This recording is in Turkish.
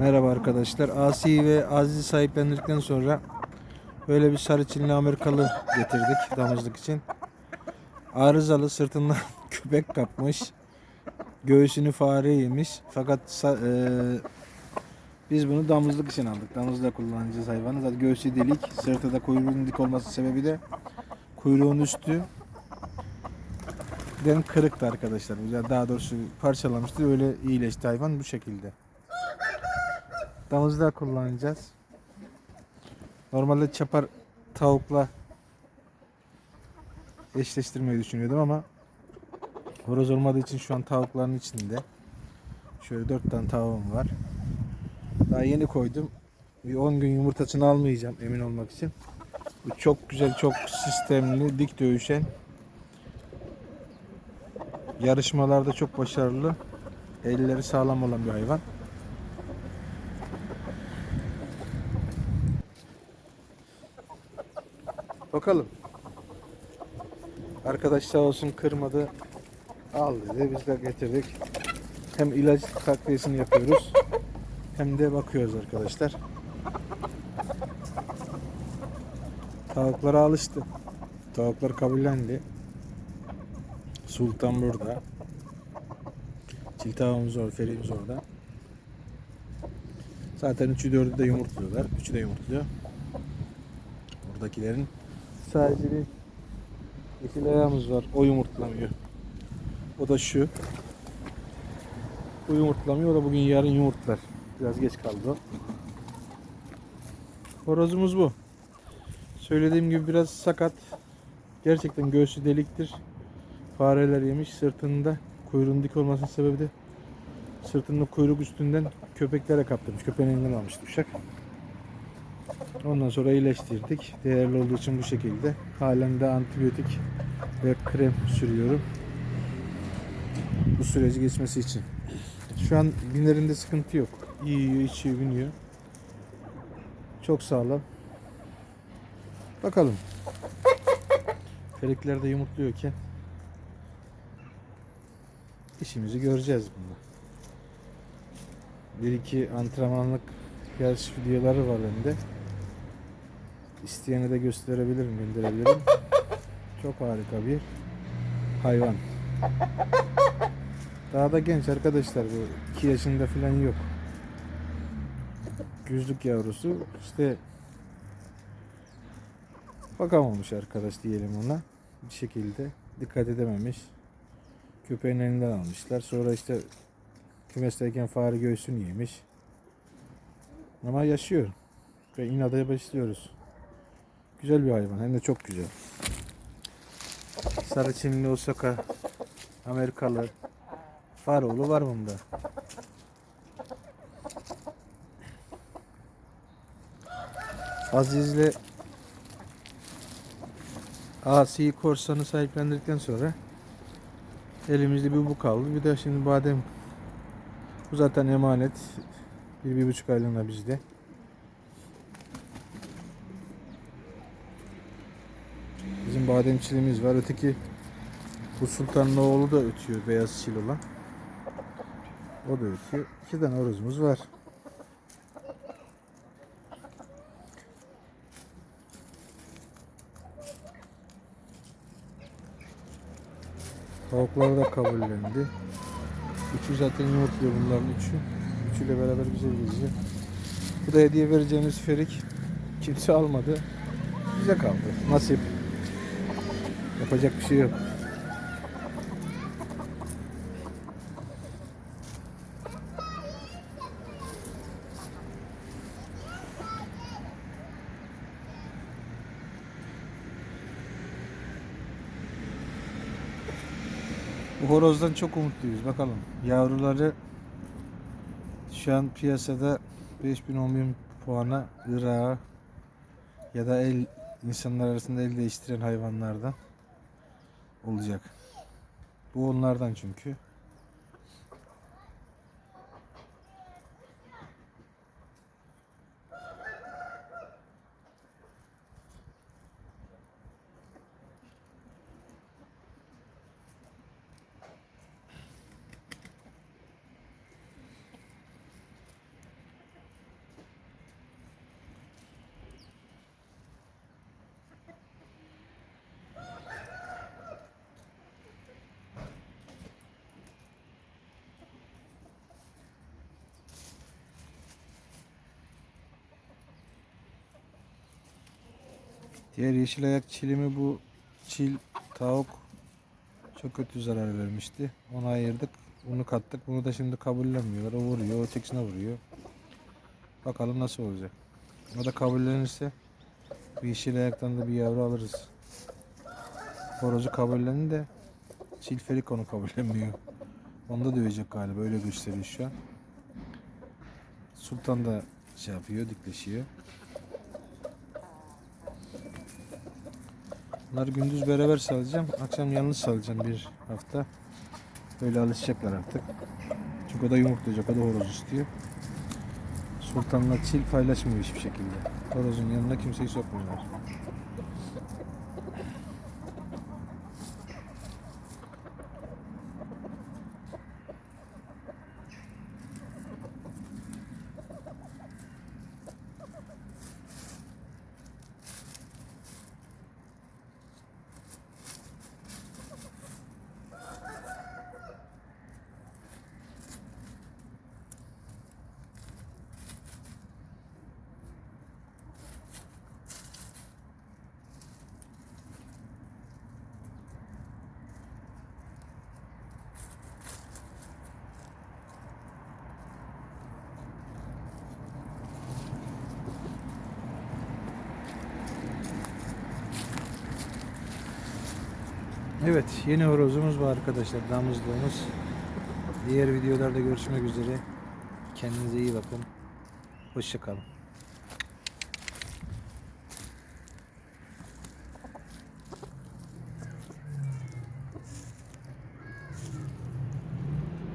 Merhaba arkadaşlar. Asi ve Aziz'i sahiplendirdikten sonra böyle bir sarı çinli Amerikalı getirdik damızlık için. Arızalı sırtından köpek kapmış. Göğsünü fare yemiş. Fakat eee, biz bunu damızlık için aldık. Damızlıkta kullanacağız hayvanı. Zaten göğsü delik. Sırtı da kuyruğunun dik olması sebebi de kuyruğun üstü den kırıktı arkadaşlar. Daha doğrusu parçalamıştı. Öyle iyileşti hayvan bu şekilde. Damızlığa kullanacağız. Normalde çapar tavukla eşleştirmeyi düşünüyordum ama horoz olmadığı için şu an tavukların içinde. Şöyle dört tane tavuğum var. Daha yeni koydum. Bir 10 gün yumurtasını almayacağım emin olmak için. Bu çok güzel, çok sistemli, dik dövüşen. Yarışmalarda çok başarılı. Elleri sağlam olan bir hayvan. Bakalım. Arkadaş sağ olsun kırmadı. Al dedi. Biz de getirdik. Hem ilaç takviyesini yapıyoruz. Hem de bakıyoruz arkadaşlar. Tavuklara alıştı. Tavuklar kabullendi. Sultan burada. Çil tavuğumuz var, ferimiz orada. Zaten üçü dördü de yumurtluyorlar. Üçü de yumurtluyor. Buradakilerin sadece bir yeşil ayağımız var. O yumurtlamıyor. O da şu. Bu yumurtlamıyor. O da bugün yarın yumurtlar. Biraz geç kaldı o. Horozumuz bu. Söylediğim gibi biraz sakat. Gerçekten göğsü deliktir. Fareler yemiş sırtında. Kuyruğun dik olmasının sebebi de sırtında kuyruk üstünden köpeklere kaptırmış. Köpeğin elinden almış uşak. Ondan sonra iyileştirdik. Değerli olduğu için bu şekilde. Halen de antibiyotik ve krem sürüyorum. Bu süreci geçmesi için. Şu an binlerinde sıkıntı yok. İyi yiyor, içiyor, biniyor. Çok sağlam. Bakalım. Felikler de yumurtluyorken işimizi göreceğiz bunda. Bir iki antrenmanlık yarış videoları var bende. İsteyene de gösterebilirim, gönderebilirim. Çok harika bir hayvan. Daha da genç arkadaşlar bu 2 yaşında falan yok. Güzlük yavrusu işte bakamamış arkadaş diyelim ona bir şekilde dikkat edememiş. Köpeğin elinden almışlar. Sonra işte kümesteyken fare göğsünü yemiş. Ama yaşıyor. Ve inadaya başlıyoruz. Güzel bir hayvan. Hem de çok güzel. Sarı çimli Osaka Amerikalı Faroğlu var bunda. Aziz'le Asi korsanı sahiplendirdikten sonra elimizde bir bu kaldı. Bir de şimdi badem bu zaten emanet. Bir, bir buçuk aylığına bizde. Bizim bademçilimiz var. Öteki bu sultanın oğlu da ötüyor. Beyaz çil olan. O da ötüyor. İki tane horozumuz var. Tavuklar da kabullendi. Üçü zaten yumurtluyor bunların üçü. Üçüyle beraber bize gelecek. Bu da hediye vereceğimiz ferik. Kimse almadı. Bize kaldı. Nasip. Yapacak bir şey yok. Bu horozdan çok umutluyuz. Bakalım. Yavruları şu an piyasada 5000 bin puana Irak'a ya da el insanlar arasında el değiştiren hayvanlardan olacak. Bu onlardan çünkü. Diğer yeşil ayak çilimi bu çil tavuk çok kötü zarar vermişti. Onu ayırdık. Bunu kattık. Bunu da şimdi kabullenmiyorlar. O vuruyor. Ötekisine vuruyor. Bakalım nasıl olacak. O da kabullenirse bir yeşil ayaktan da bir yavru alırız. Horozu kabullendi de çilfelik onu kabullenmiyor. Onu da dövecek galiba. Öyle gösteriyor şu an. Sultan da şey yapıyor, dikleşiyor. Bunları gündüz beraber salacağım. Akşam yalnız salacağım bir hafta. Böyle alışacaklar artık. Çünkü o da yumurtlayacak, o da horoz istiyor. Sultanla çil paylaşmıyor hiçbir şekilde. Horozun yanına kimseyi sokmuyorlar. Evet, yeni horozumuz var arkadaşlar. Damızlığımız. Diğer videolarda görüşmek üzere. Kendinize iyi bakın. Hoşçakalın.